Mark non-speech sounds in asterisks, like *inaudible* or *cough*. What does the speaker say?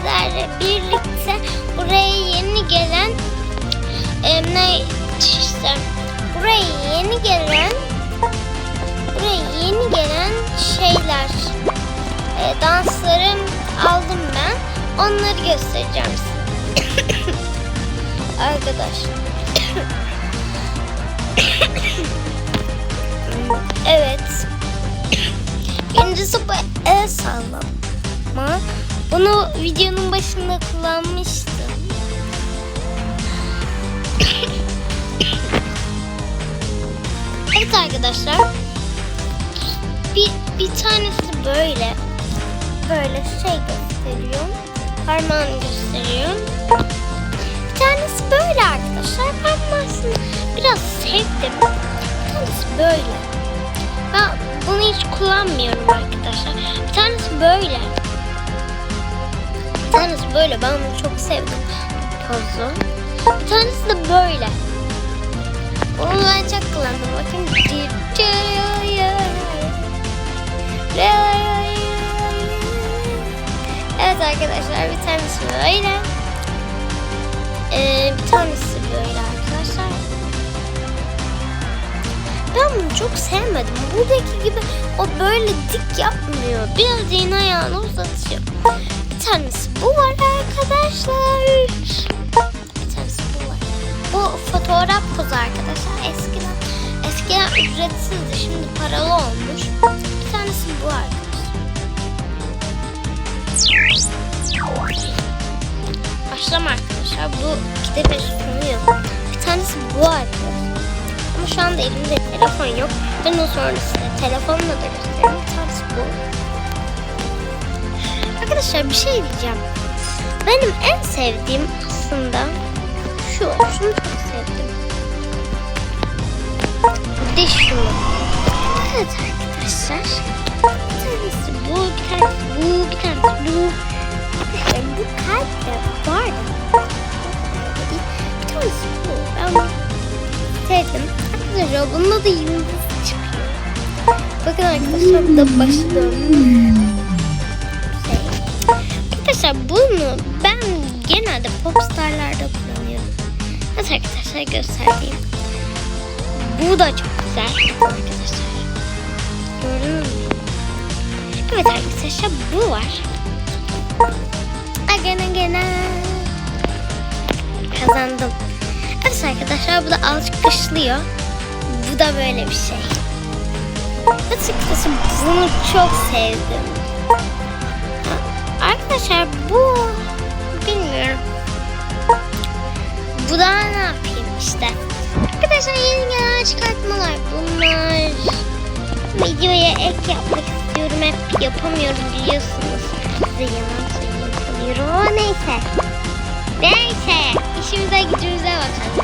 sizlerle birlikte buraya yeni gelen e, ne işte buraya yeni gelen buraya yeni gelen şeyler e, danslarım aldım ben. Onları göstereceğim size. *coughs* Arkadaşlar. *coughs* Evet. Birincisi bu el sallama bunu videonun başında kullanmıştım Evet arkadaşlar. Bir, bir tanesi böyle. Böyle şey gösteriyor. Parmağını gösteriyor. Bir tanesi böyle arkadaşlar. Ben biraz sevdim. Bir tanesi böyle. Ben bunu hiç kullanmıyorum arkadaşlar. Bir tanesi böyle. Bir tanesi böyle. Ben bunu çok sevdim. Pozu. Bir tanesi de böyle. Onu ben çok kullandım. Bakın. Evet arkadaşlar bir tanesi böyle. Çok sevmedim. Buradaki gibi o böyle dik yapmıyor. Biraz yine ayağını uzatıyor. Bir tanesi bu var arkadaşlar. Bir tanesi bu var. Bu fotoğraf pozu arkadaşlar. Eskiden eskiden ücretsizdi. Şimdi paralı olmuş. Bir tanesi bu arkadaşlar. Başlama arkadaşlar. Bu sonu yok. Bir tanesi bu arkadaşlar. Şu anda elimde telefon yok. Ben o sonra size telefonla da göstereyim. Tanesi bu. Arkadaşlar bir şey diyeceğim. Benim en sevdiğim aslında şu. Şunu çok sevdim. Bir de şunu. Evet arkadaşlar. Bir tanesi bu, bir tanesi bu, bir tanesi bu. Arkadaşlar bu kalp de var Arkadaşlar bunda da yıldız çıkıyor. Bakın arkadaşlar da dönmüş. Şey. Arkadaşlar bunu ben genelde popstarlarda kullanıyorum. Evet arkadaşlar göstereyim. Bu da çok güzel arkadaşlar. Gördünüz mü? Evet arkadaşlar bu var. Agana gana. Kazandım. Evet arkadaşlar bu da. Bu da böyle bir şey. Açıkçası bunu çok sevdim. Arkadaşlar bu bilmiyorum. Bu da ne yapayım işte. Arkadaşlar yeni gelen çıkartmalar bunlar. Videoya ek yapmak istiyorum hep yapamıyorum biliyorsunuz. Size yalan söyleyeyim Ama neyse. Neyse işimize gücümüze bakalım.